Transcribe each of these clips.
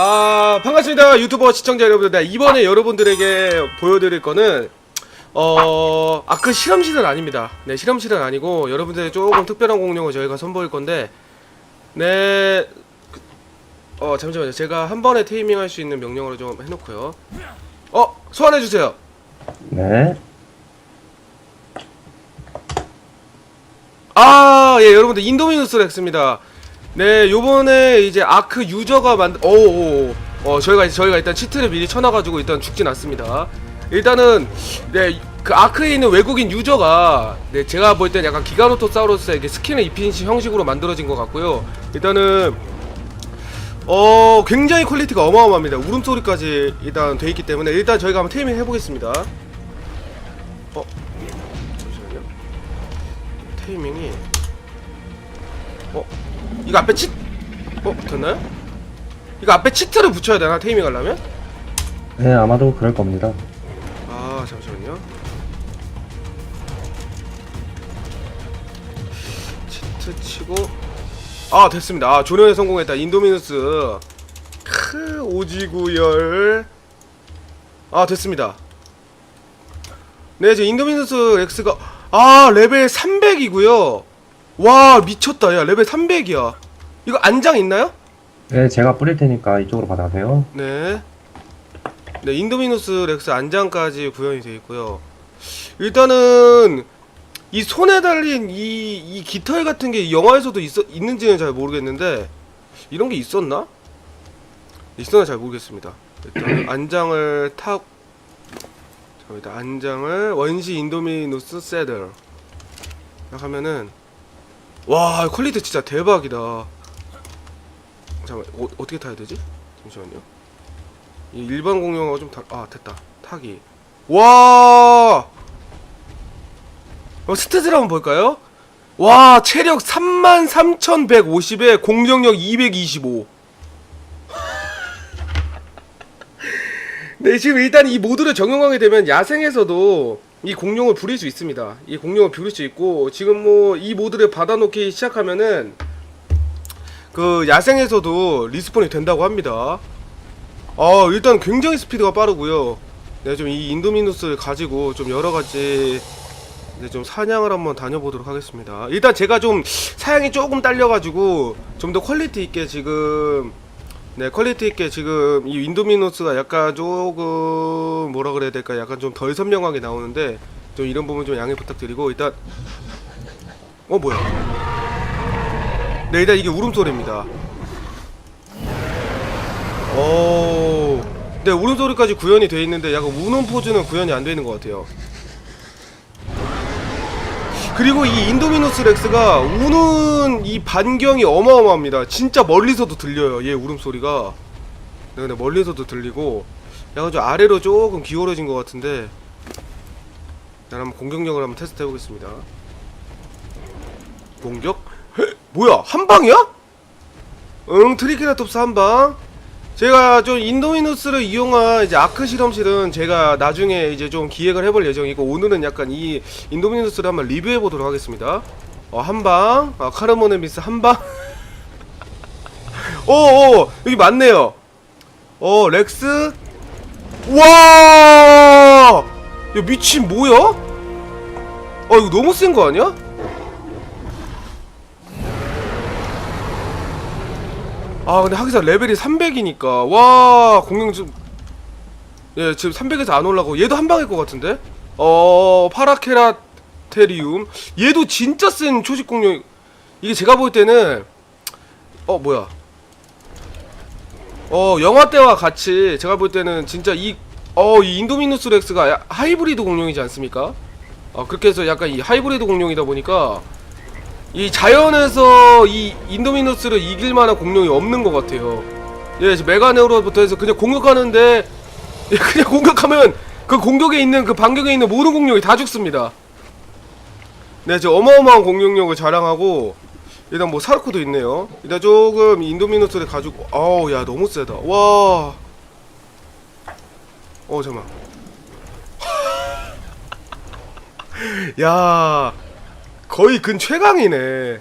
아 반갑습니다 유튜버 시청자 여러분들. 네, 이번에 여러분들에게 보여드릴 거는 어 아크 실험실은 아닙니다. 네 실험실은 아니고 여러분들의 조금 특별한 공룡을 저희가 선보일 건데 네어 잠시만요. 제가 한 번에 테이밍 할 수 있는 명령으로 좀 해놓고요. 어 소환해주세요. 네. 아, 예, 여러분들 인도미누스 렉스입니다. 네, 요번에 이제 아크 유저가 만든 오, 오, 오. 어, 저희가 저희가 일단 치트를 미리 쳐놔 가지고 일단 죽진 않습니다. 일단은 네, 그 아크에 있는 외국인 유저가 네, 제가 볼 땐 약간 기가노토사우루스에게 스킨을 입힌 시- 형식으로 만들어진 것 같고요. 일단은 어, 굉장히 퀄리티가 어마어마합니다. 울음소리까지 일단 돼 있기 때문에 일단 저희가 한번 테이밍 해 보겠습니다. 어. 잠시만요. 테이밍이 어 이거 앞에 치 어? 됐나요? 이거 앞에 치트를 붙여야 되나 테이밍 하려면? 네, 아마도 그럴 겁니다. 아 잠시만요 치트 치고 아 됐습니다 아 조련에 성공했다 인도미누스 크 오지구열 아 됐습니다 네 이제 인도미누스 X가 아 레벨 300이고요 와 미쳤다 야 레벨 300이야 이거 안장 있나요? 네, 제가 뿌릴 테니까 이쪽으로 받아가세요. 네. 네, 인도미누스 렉스 안장까지 구현이 되어 있고요. 일단은 이 손에 달린 이, 이 깃털 같은 게 영화에서도 있어, 있는지는 잘 모르겠는데 이런 게 있었나? 있었나 잘 모르겠습니다. 일단 안장을 타 자, 일단 안장을 원시 인도미누스 세들 딱 하면은 와 퀄리티 진짜 대박이다. 잠깐만 어, 어떻게 타야 되지? 잠시만요. 이 일반 공룡하고 좀 다, 아 됐다 타기. 와. 어, 스탯을 한번 볼까요? 와 체력 33,150에 공격력 225. 네 지금 일단 이 모드를 적용하게 되면 야생에서도 이 공룡을 부릴 수 있습니다. 이 공룡을 부릴 수 있고 지금 뭐 이 모드를 받아놓기 시작하면은 그 야생에서도 리스폰이 된다고 합니다. 아 일단 굉장히 스피드가 빠르고요. 네, 좀 이 인도미누스를 가지고 좀 여러 가지 네, 좀 사냥을 한번 다녀보도록 하겠습니다. 일단 제가 좀 사양이 조금 딸려가지고 좀 더 퀄리티 있게 지금 네 퀄리티 있게 지금 이 인도미누스가 약간 조금 뭐라 그래야 될까 약간 좀 덜 선명하게 나오는데 좀 이런 부분 좀 양해 부탁드리고 일단 어 뭐야? 네 일단 이게 울음소리입니다. 오, 네 울음소리까지 구현이 돼 있는데 약간 우는 포즈는 구현이 안 되는 것 같아요. 그리고 이 인도미누스 렉스가 우는 이 반경이 어마어마합니다. 진짜 멀리서도 들려요. 얘 울음소리가. 네, 근데 멀리서도 들리고 약간 좀 아래로 조금 기울어진 것 같은데 난 한번 공격력을 한번 테스트 해보겠습니다. 공격? 헤, 뭐야 한 방이야? 응 트리케라톱스 한 방. 제가 좀 인도미누스를 이용한 이제 아크 실험실은 제가 나중에 이제 좀 기획을 해볼 예정이고 오늘은 약간 이 인도미누스를 한번 리뷰해 보도록 하겠습니다. 어, 한 방, 아, 카르모네미스 한 방. 오, 오, 여기 맞네요. 어, 렉스. 와! 야, 미친 뭐야? 어, 이거 너무 센 거 아니야? 아 근데 하기사 레벨이 300이니까 와 공룡 좀 예, 지금 300에서 안 올라고 얘도 한 방일 것 같은데? 어 파라케라 테리움 얘도 진짜 센 초식 공룡 이게 제가 볼 때는 어 뭐야 어 영화 때와 같이 제가 볼 때는 진짜 이 어, 이 인도미누스 렉스가 야- 하이브리드 공룡이지 않습니까? 어, 그렇게 해서 약간 이 하이브리드 공룡이다 보니까 이 자연에서 이 인도미누스를 이길 만한 공룡이 없는 것 같아요. 예, 지금 메가네우로부터 해서 그냥 공격하는데 예, 그냥 공격하면 그 공격에 있는 그 반격에 있는 모든 공룡이 다 죽습니다. 네, 저 어마어마한 공격력을 자랑하고 일단 뭐 사르코도 있네요. 일단 조금 인도미누스를 가지고 아우 야 너무 세다. 와. 어 잠만. 야. 거의 근 최강이네.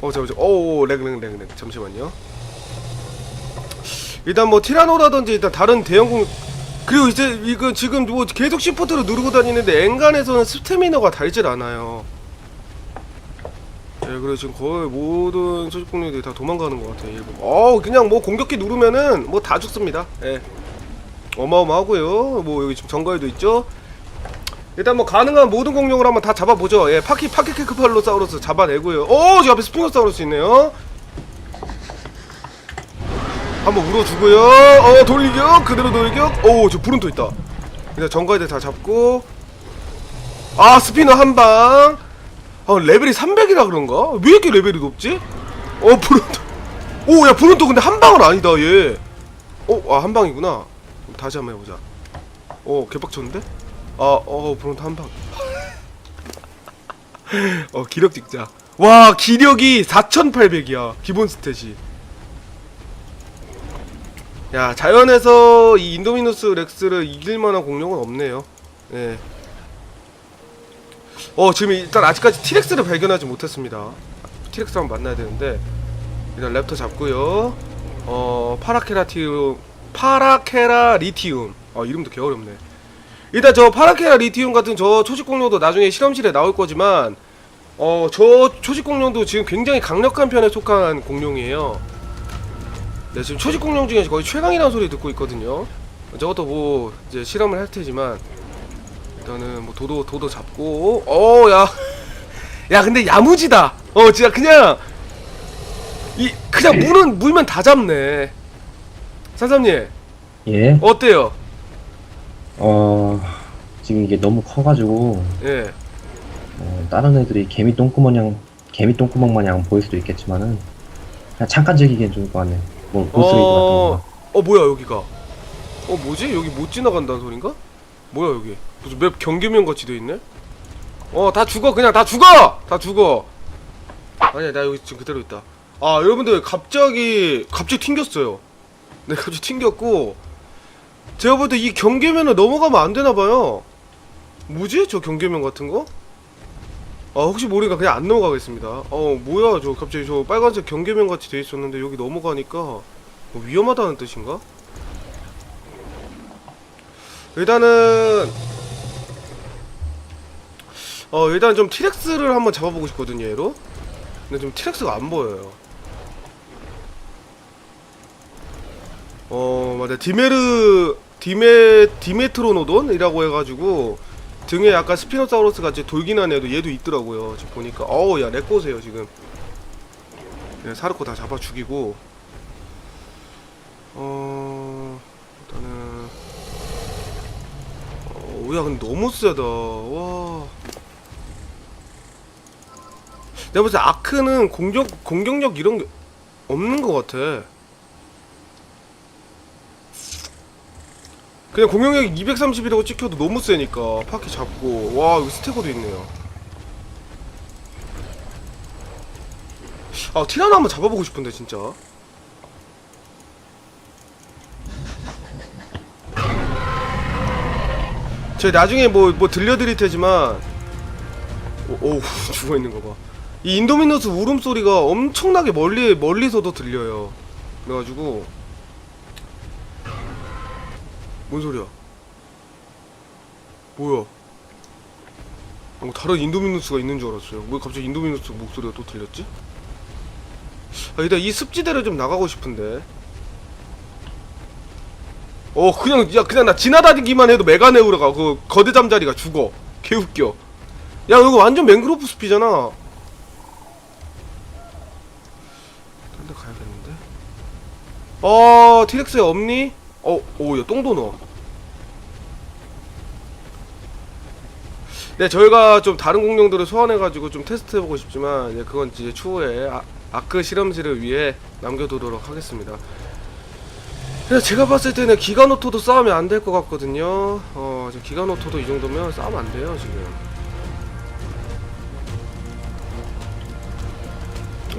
어 잠시만 오렉렉렉렉. 잠시만요. 일단 뭐 티라노라든지 일단 다른 대형 공 그리고 이제 이거 지금 뭐 계속 시프트를 누르고 다니는데 엔간에서는 스태미너가 달질 않아요. 예 그래서 지금 거의 모든 소집 공룡들이 다 도망가는 것 같아요 어 그냥 뭐 공격기 누르면은 뭐 다 죽습니다. 예 어마어마하고요 뭐 여기 지금 정가에도 있죠 일단 뭐 가능한 모든 공룡을 한번 다 잡아보죠. 예, 파키 파키 케크팔로 사우루스 잡아내고요. 오, 저 앞에 스피노사우루스 있네요. 한번 울어주고요. 어, 돌리격 그대로 돌리격. 오, 저 불은 또 있다. 일단 정가이들 다 잡고. 아, 스피너 한 방. 아, 레벨이 300이라 그런가? 왜 이렇게 레벨이 높지? 어, 또. 오, 야, 또 근데 한 방은 아니다, 얘. 어, 아, 한 방이구나. 다시 한번 해보자. 어, 개빡쳤는데? 아, 어, 브론트 한 방. 어, 기력 찍자. 와, 기력이 4,800이야. 기본 스탯이. 야, 자연에서 이 인도미누스 렉스를 이길 만한 공룡은 없네요. 예. 어, 지금 일단 아직까지 티렉스를 발견하지 못했습니다. 티렉스 한번 만나야 되는데. 일단 랩터 잡고요. 어, 파라케라티움, 파라케라 리티움. 어, 이름도 개 어렵네. 일단 저 파라케라 리티움 같은 저 초식 공룡도 나중에 실험실에 나올 거지만 어 저 초식 공룡도 지금 굉장히 강력한 편에 속한 공룡이에요. 네 지금 초식 공룡 중에 거의 최강이라는 소리 듣고 있거든요. 저것도 뭐 이제 실험을 할 테지만 일단은 뭐 도도 도도 잡고 어 야 야 근데 야무지다. 어 진짜 그냥 이 그냥 물은 물면 다 잡네. 산삼님 예. 어때요? 어, 지금 이게 너무 커가지고, 예. 어, 다른 애들이 개미 똥구멍 마냥, 개미 똥구멍 마냥 보일 수도 있겠지만은, 그냥 잠깐 즐기기엔 좋을 것 같네. 뭐, 보스레이드 같은 거. 어 뭐야 여기가 어 뭐지 여기 못 지나간다는 소린가 뭐야 여기 무슨 맵 경계면 같이 돼 있네 어 다 죽어 그냥 다 죽어 다 죽어 아니야 나 여기 지금 그대로 있다 아 여러분들 갑자기 갑자기 튕겼어요 네 갑자기 튕겼고. 제가 볼 때 이 경계면을 넘어가면 안 되나 봐요. 뭐지? 저 경계면 같은 거? 아 혹시 모르니까 그냥 안 넘어가겠습니다. 어 뭐야 저 갑자기 저 빨간색 경계면 같이 돼 있었는데 여기 넘어가니까 뭐 위험하다는 뜻인가? 일단은 어 일단 좀 티렉스를 한번 잡아보고 싶거든요 얘로. 근데 좀 티렉스가 안 보여요 어 맞아 디메르 디메 디메트로노돈이라고 해가지고 등에 약간 스피노사우루스 같이 한 애도 얘도 있더라고요. 지금 보니까. 어우 야 내꼬세요 지금. 네, 사르코 다 잡아 죽이고. 어 일단은. 어야 근데 너무 세다. 와. 내가 볼때 아크는 공격 공격력 이런 게 없는 것 같아 그냥 공격력이 230이라고 찍혀도 너무 세니까 파키 잡고. 와 여기 스테고도 있네요. 아 티라노 한번 잡아보고 싶은데 진짜. 제가 나중에 뭐, 뭐 들려드릴 테지만 오, 오 죽어있는 거봐 이 인도미너스 울음소리가 엄청나게 멀리, 멀리서도 들려요. 그래가지고 뭔 소리야? 뭐야? 어, 다른 인도미누스가 있는 줄 알았어요. 왜 갑자기 인도미누스 목소리가 또 들렸지? 아 일단 이 습지대를 좀 나가고 싶은데. 어 그냥 야 그냥 나 지나다니기만 해도 메가네우라가 그 거대 잠자리가 죽어. 개웃겨. 야 이거 완전 맹그로브 숲이잖아. 딴데 가야겠는데? 어 티렉스에 없니? 어, 오, 야, 똥도 넣어. 네, 저희가 좀 다른 공룡들을 소환해가지고 좀 테스트해보고 싶지만, 예, 그건 이제 추후에 아, 아크 실험실을 위해 남겨두도록 하겠습니다. 제가 봤을 때는 기가노토도 싸우면 안 될 것 같거든요. 어, 지금 기가노토도 이 정도면 싸우면 안 돼요, 지금.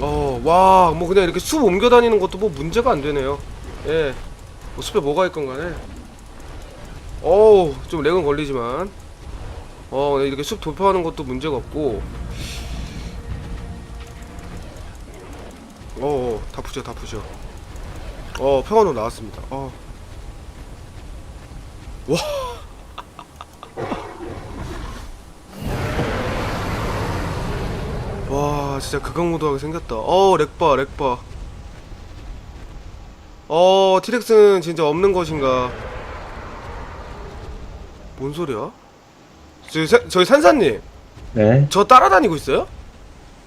어, 와, 뭐 그냥 이렇게 숲 옮겨 다니는 것도 뭐 문제가 안 되네요. 예. 뭐 숲에 뭐가 있건 간에 어우 좀 렉은 걸리지만 어 네, 이렇게 숲 돌파하는 것도 문제가 없고. 어어 다 부셔 다 부셔. 어 평화로 나왔습니다. 어. 와. 와 진짜 극악무도하게 생겼다. 어 렉바 렉바. 어 티렉스는 진짜 없는 것인가? 뭔 소리야 저기, 사- 저기 산사님 네. 저 따라다니고 있어요?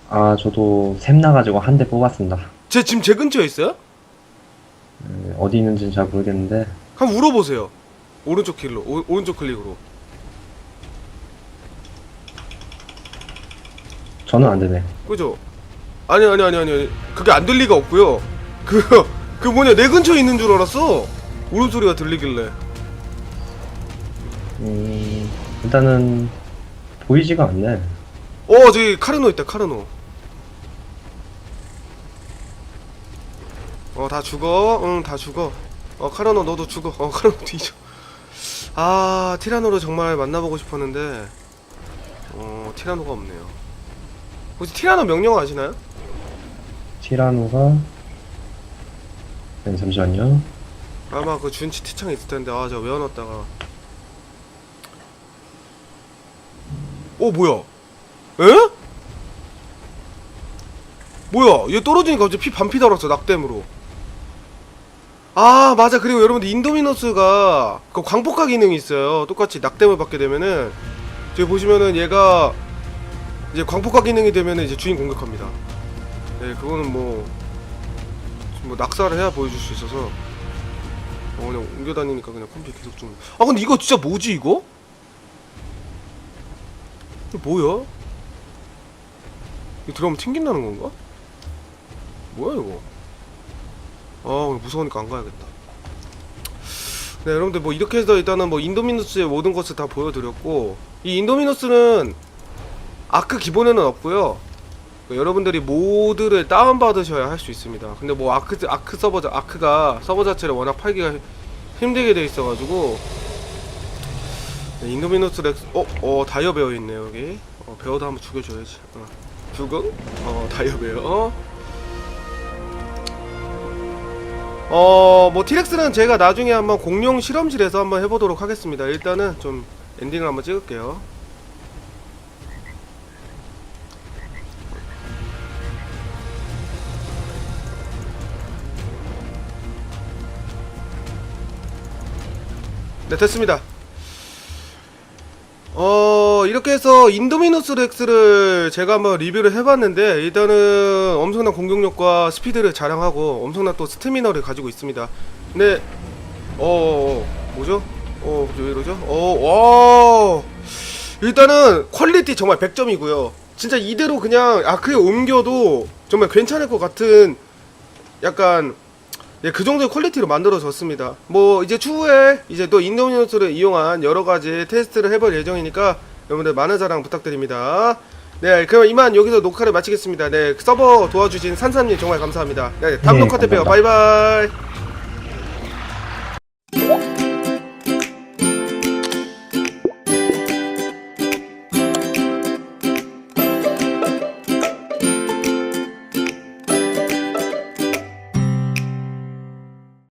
아, 저도 샘 나가지고 한 대 뽑았습니다. 제 지금 제 근처에 있어요? 네, 어디 있는지는 잘 모르겠는데, 한번 울어보세요 오른쪽 길로 오, 오른쪽 클릭으로 저는 안 되네. 그죠? 아니 아니 아니 아니 그게 안 될 리가 없고요 그, 그 뭐냐 내 근처에 있는 줄 알았어 울음소리가 들리길래 음, 일단은, 보이지가 않네. 어 저기 카르노 있다 카르노. 어 다 죽어. 응 다 죽어. 어 카르노 너도 죽어. 어 카르노 뒤져. 아 티라노를 정말 만나보고 싶었는데 어 티라노가 없네요. 혹시 티라노 명령 아시나요? 티라노가, 네, 잠시만요. 아마 그 준치 티창에 있을 텐데 아 제가 외워놨다가 어 뭐야 에? 뭐야 얘 떨어지니까 갑자기 피 반피 달았어 낙댐으로 아 맞아 그리고 여러분들 인도미너스가 그 광폭화 기능이 있어요 똑같이 낙댐을 받게 되면은 저기 보시면은 얘가 이제 광폭화 기능이 되면은 이제 주인 공격합니다 네 그거는 뭐, 뭐 낙사를 해야 보여줄 수 있어서 어 그냥 옮겨 다니니까 그냥 컴퓨터 계속 좀. 아 근데 이거 진짜 뭐지 이거? 이거 뭐야? 이거 들어가면 튕긴다는 건가? 뭐야 이거? 아 무서우니까 안 가야겠다. 네 여러분들 뭐 이렇게 해서 일단은 뭐 인도미누스의 모든 것을 다 보여드렸고 이 인도미누스는 아크 기본에는 없고요. 그 여러분들이 모드를 다운받으셔야 할 수 있습니다. 근데 뭐 아크 아크 서버 자- 아크가 서버 자체를 워낙 팔기가 힘들게 돼 있어가지고 네, 인도미노스 렉스 어 어 다이어 베어 있네요 여기. 어 베어도 한번 죽여줘야지. 어. 죽음? 어 다이어 베어. 어뭐 티렉스는 제가 나중에 한번 공룡 실험실에서 한번 해보도록 하겠습니다. 일단은 좀 엔딩을 한번 찍을게요. 네 됐습니다 어 이렇게 해서 인도미누스 렉스를 제가 한번 리뷰를 해봤는데 일단은 엄청난 공격력과 스피드를 자랑하고 엄청난 또 스태미너를 가지고 있습니다. 근데 어, 어, 어. 뭐죠? 어 왜 이러죠? 어와. 일단은 퀄리티 정말 100점이고요. 진짜 이대로 그냥 아크에 옮겨도 정말 괜찮을 것 같은 약간 예, 그 정도의 퀄리티로 만들어졌습니다. 뭐 이제 추후에 이제 또 인도미너스를 이용한 여러 가지 테스트를 해볼 예정이니까 여러분들 많은 사랑 부탁드립니다. 네, 그럼 이만 여기서 녹화를 마치겠습니다. 네, 서버 도와주신 산삼님 정말 감사합니다. 네, 다음 네, 녹화 때 봬요. 바이바이.